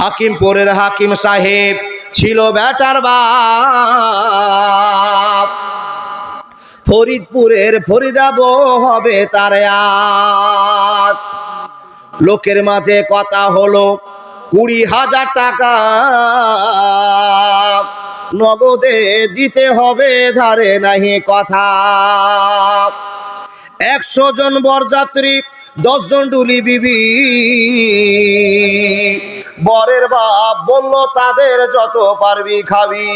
হাকিমপুরের হাকিম সাহেব ছিল বেটার বাপ। ফরিদপুরের ফরিদাব হবে তার লোকের মাঝে কথা হলো কুড়ি হাজার টাকা। নগদে দিতে হবে, ধারে নাহি কথা। একশো জন বরযাত্রী, দশজন ডুলি বিবি। বরের বাপ বলল, তাদের যত পারবি খাবি।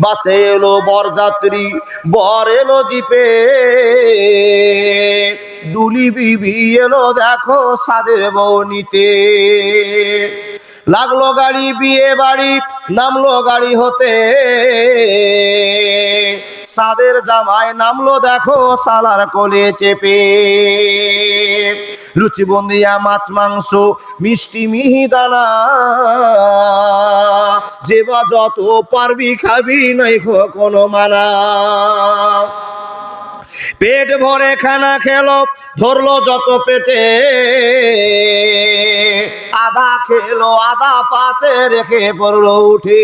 বাসে এলো বরযাত্রী, বর এলো জিপে। দুলি বিবি এলো, দেখো সাদের বউ নিতে। লাগল গাড়ি, বিয়ে বাড়ি, নামলো গাড়ি হতে। সাদের জামায় নামলো দেখো, সালার কোলে চেপে। লুচি বন্দিয়া মাছ, মাংস, মিষ্টি মিহিদানা যে বা যত পারবি খাবি, নাই কোনো মানা। পেট ভরে খানা খেলো, ধরলো যত পেটে। আদা খেলো, আদা পাতে রেখে পড়ল উঠে।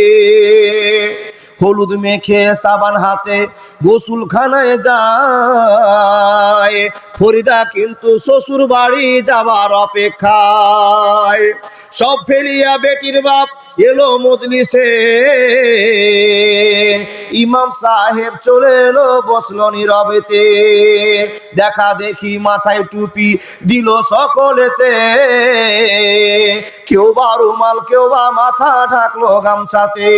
হলুদ মেখে সাবান হাতে গোসুল খানায় যায়। ফরিদা কিন্তু শ্বশুর বাড়ি যাবার অপেক্ষায়। সব ফেলিয়া বেটির বাপ এলো মজলিসে। ইমাম সাহেব চলে এলো বসল নীরবেতে। দেখা দেখি মাথায় টুপি দিল সকলেতে। কেউ বা রুমাল, কেউ বা মাথা ঢাকলো গামছাতে।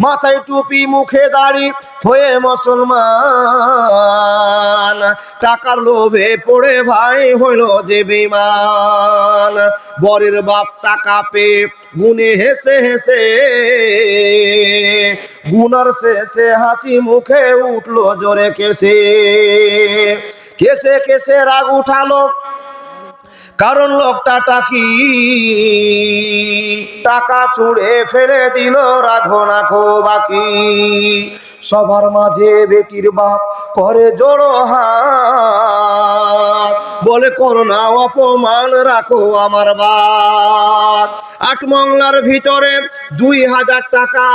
মাথায় টুপি, মুখে দাড়ি হয়ে মুসলমান। টাকার লোভে পড়ে ভাই হইল যে বেমান বরের বাপ টাকা পেয়ে গুনে হেসে হেসে গুনার শেষে হাসি মুখে উঠল জোরে কেসে। কেসে কেসে রাগ উঠালো, কারণ লোকটা টাকি। টাকা চুড়ে ফেলে দিল রাখো রাখো বাকি সবার মাঝে বেটির বাপ করে জোড়ো হাত। বলে, করোনা অপমান রাখো আমার বাপ। আট মংলার ভিতরে দুই হাজার টাকা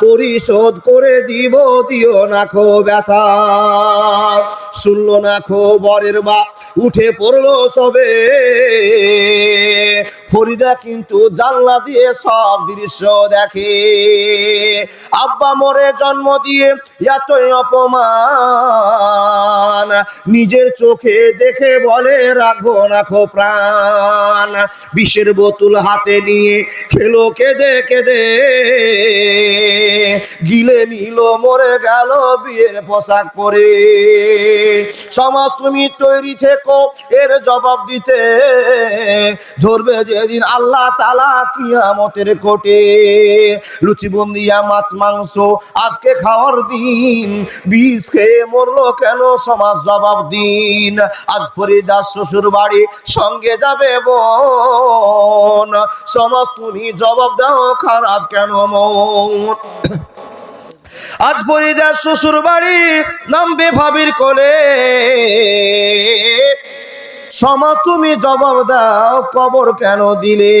পরিশোধ করে দিব, দিও না খো ব্যথা। শুনলো না খো বরের বাপ, উঠে পড়ল সবে। ফরিদা কিন্তু জানলা দিয়ে সব দৃশ্য দেখে। আব্বা মরে জন্ম দিয়ে এতই অপমান। নিজের চোখে দেখে বলে, রাখব না খো প্রাণ। বিষের বোতল হাতে নিয়ে খেলো কেঁদে কেঁদে। গিলে নিল, মরে গেল বিয়ের পোশাক পরে। সমাজ তুমি তৈরি থেকো, এর জবাব দিতে। ধরবে যেদিন আল্লাহ তালা কিয়ামতের কোটে লুচি বন্দিয়া, মাছ, মাংস আজকে খাওয়ার দিন। বিষ খেয়ে মরলো কেন? সমাজ জবাব দিন। আজ ফরিদাস শ্বশুর বাড়ি সঙ্গে যাবে বোন। সমাজ তুমি জবাব দাও, খারাপ কেন মন? আজ ফরিদার শ্বশুর বাড়ি নামবে ভাবির কোলে। সমাজ তুমি জবাব দাও, কবর কেন দিলে?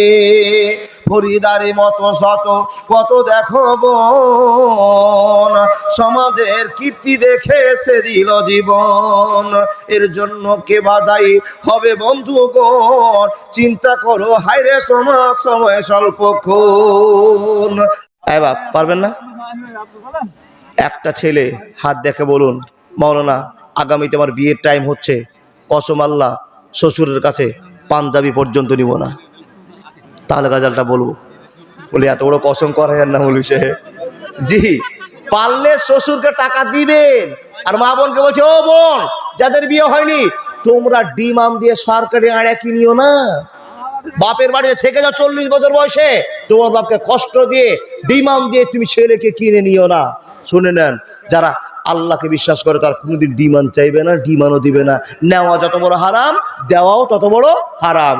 ফরিদারি মতো শত, কত দেখো বোন, সমাজের কীর্তি দেখে সে দিল জীবন। এর জন্য কে বাদাই হবে বন্ধু বন্ধুগণ? চিন্তা করো হাইরে সমাজ সময় স্বল্পক্ষণ এ বাপ, পারবেন না? একটা ছেলে হাত দেখে বলুন, মৌলানা আগামীতে আমার বিয়ের টাইম হচ্ছে। কসম আল্লাহ শ্বশুরের কাছে পাঞ্জাবি পর্যন্ত নিব না। তাহলে গাজালটা বলব। বলি, এত বড় কসম করা যায় না বলি সে জি, পারলে শ্বশুরকে টাকা দিবেন। আর মা বোনকে বলছে, ও বোন, যাদের বিয়ে হয়নি, তোমরা ডিমাম দিয়ে সরকারি আড়া কিনিও না? বাপের বাড়িতে থেকে যাও চল্লিশ বছর বয়সে। তোমার বাপকে কষ্ট দিয়ে ডিমাম দিয়ে তুমি ছেলেকে কিনে নিও না। শুনে নেন, যারা আল্লাহকে বিশ্বাস করে তার কোনোদিন ডিমান চাইবে না ডিমানও দিবে না। নেওয়া যত বড় হারাম, দেওয়াও তত বড় হারাম।